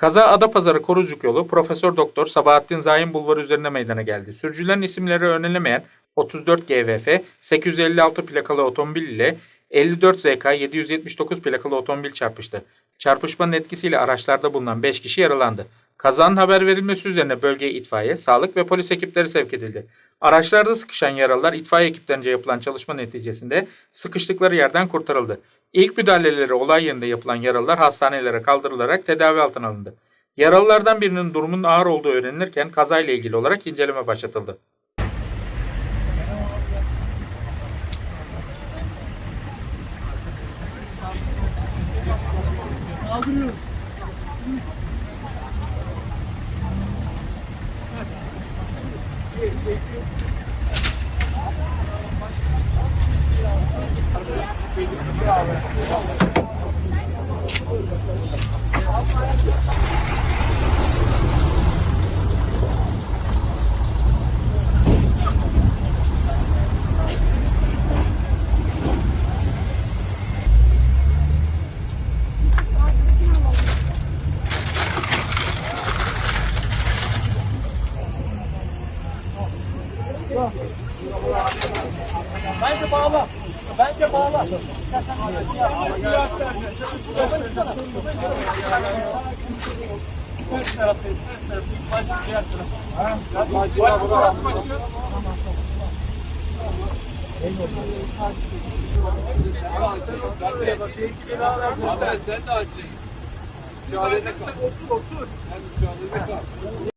Kaza Adapazarı Korucuk yolu Profesör Doktor Sabahattin Zaim Bulvarı üzerinde meydana geldi. Sürücülerin isimleri öğrenilemeyen 34 GVF 856 plakalı otomobil ile 54 ZK 779 plakalı otomobil çarpıştı. Çarpışmanın etkisiyle araçlarda bulunan 5 kişi yaralandı. Kazanın haber verilmesi üzerine bölgeye itfaiye, sağlık ve polis ekipleri sevk edildi. Araçlarda sıkışan yaralılar itfaiye ekiplerince yapılan çalışma neticesinde sıkıştıkları yerden kurtarıldı. İlk müdahaleleri olay yerinde yapılan yaralılar hastanelere kaldırılarak tedavi altına alındı. Yaralılardan birinin durumunun ağır olduğu öğrenilirken kazayla ilgili olarak inceleme başlatıldı. Thank you. Bence bağla. Bence bağla. Ters taraftayız. Ters taraftayız. Başı diğer taraf. Başı burası başı. Sen de acele git. Müşahede kal. Otur otur. Sen müşahede kal.